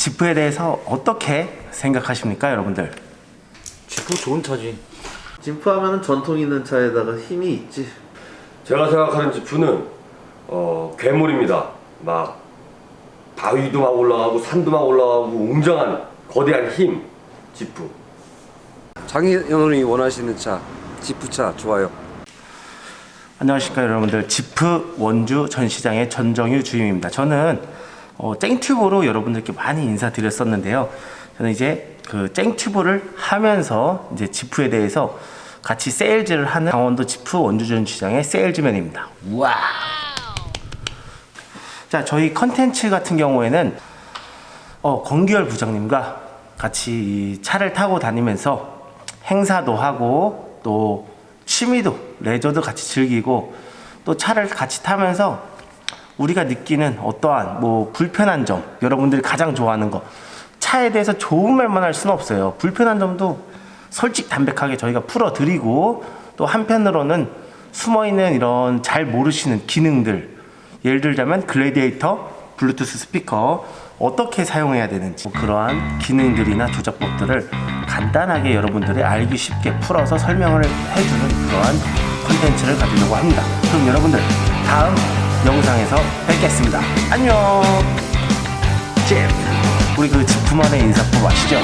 지프에 대해서 어떻게 생각하십니까, 여러분들? 지프 좋은 차지. 진프 하면은 전통 있는 차에다가 힘이 있지. 제가 생각하는 지프는 어, 괴물입니다. 막 바위도 막 올라가고 산도 막 올라가고 웅장한 거대한 힘 지프. 장인어른이 원하시는 차, 지프차 좋아요. 안녕하십니까 여러분들 지프 원주 전시장의 전정유 주임입니다. 저는 어, 쨍튜브로 여러분들께 많이 인사드렸었는데요. 저는 이제 그 쨍튜브를 하면서 이제 지프에 대해서 같이 세일즈를 하는 강원도 지프 원주 전 시장의 세일즈맨입니다. 와. 자 저희 컨텐츠 같은 경우에는 어, 권기열 부장님과 같이 이 차를 타고 다니면서 행사도 하고 또 취미도 레저도 같이 즐기고 또 차를 같이 타면서 우리가 느끼는 어떠한 뭐 불편한 점 여러분들이 가장 좋아하는 거 차에 대해서 좋은 말만 할 수는 없어요 불편한 점도 솔직 담백하게 저희가 풀어드리고 또 한편으로는 숨어있는 이런 잘 모르시는 기능들 예를 들자면 글래디에이터 블루투스 스피커 어떻게 사용해야 되는지 뭐 그러한 기능들이나 조작법들을 간단하게 여러분들이 알기 쉽게 풀어서 설명을 해주는 그러한 컨텐츠를 가지려고 합니다. 그럼 여러분들 다음 영상에서 뵙겠습니다. 안녕. 집 우리 그 지프만의 인사법 아시죠?